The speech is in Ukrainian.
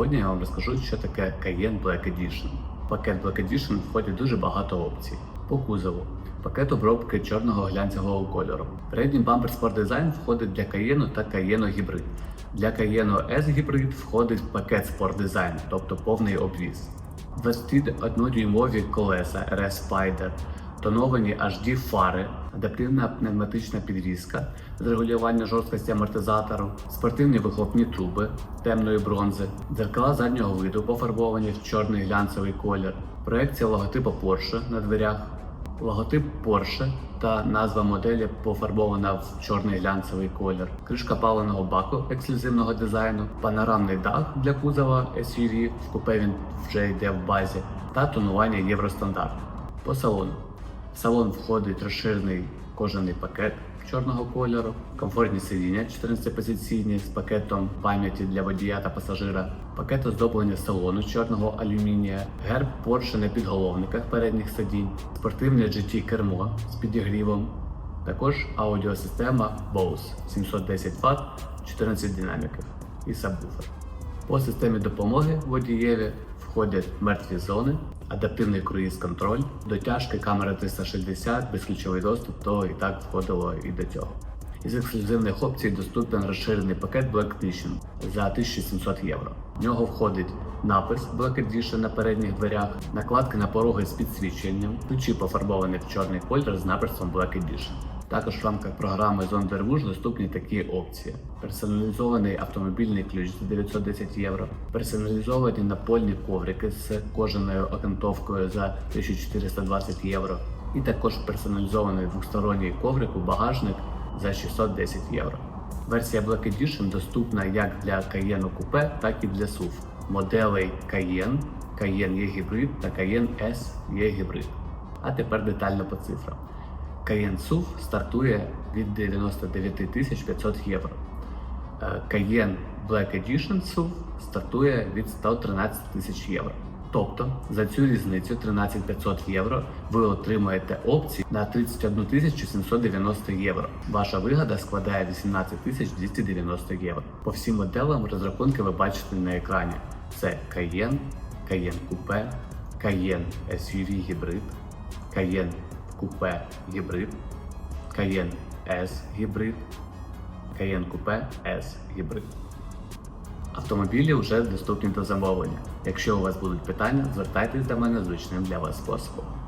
Сьогодні я вам розкажу, що таке Cayenne Black Edition. В пакет Black Edition входить дуже багато опцій. По кузову. Пакет обробки чорного глянцевого кольору. Передній бампер Sport Design входить для Cayenne та Cayenne Hybrid. Для Cayenne S Hybrid входить пакет Sport Design, тобто повний обвіз. 21-дюймові колеса RS Spider, тоновані HD фари, адаптивна пневматична підвізка з регулювання жорсткості амортизатору, спортивні вихлопні труби темної бронзи, дзеркала заднього виду пофарбовані в чорний глянцевий колір, проекція логотипу Porsche на дверях, логотип Porsche та назва моделі пофарбована в чорний глянцевий колір, кришка паленого баку ексклюзивного дизайну, панорамний дах для кузова SUV, в купе він вже йде в базі, та тонування Євростандарт. По салону. В салон входить розширений кожаний пакет чорного кольору, комфортні сидіння 14-позиційні з пакетом пам'яті для водія та пасажира, пакет оздоблення салону чорного алюмінія, герб Porsche на підголовниках передніх сидінь, спортивне GT кермо з підігрівом, також аудіосистема Bose 710 Вт, 14 динаміків і сабвуфер. По системі допомоги водієві входять мертві зони, адаптивний круїз-контроль, дотяжки камера 360, безключовий доступ, то і так входило і до цього. Із ексклюзивних опцій доступен розширений пакет Black Edition за 1700 євро. В нього входить напис Black Edition на передніх дверях, накладки на пороги з підсвіченням, ключі пофарбовані в чорний колір з написом Black Edition. Також в рамках програми Zonderwush доступні такі опції: персоналізований автомобільний ключ за 910 євро, персоналізовані напольні коврики з кожаною окантовкою за 1420 євро, і також персоналізований двосторонній коврик у багажник за 610 євро. Версія Black Edition доступна як для Cayenne Coupe, так і для SUV. Моделей Cayenne, Cayenne E-Hybrid та Cayenne S E-Hybrid. А тепер детально по цифрам. Cayenne SUV стартує від 99 500 євро. Cayenne Black Edition SUV стартує від 113 тисяч євро. Тобто за цю різницю 13 500 євро ви отримаєте опції на 31 790 євро. Ваша вигода складає 18 290 євро. По всім моделам розрахунки ви бачите на екрані. Це Cayenne, Cayenne Coupe, Cayenne SUV Hybrid, Cayenne Coupe гібрид, Cayenne S гібрид, Cayenne Coupe S гібрид. Автомобілі вже доступні до замовлення. Якщо у вас будуть питання, звертайтесь до мене зручним для вас способом.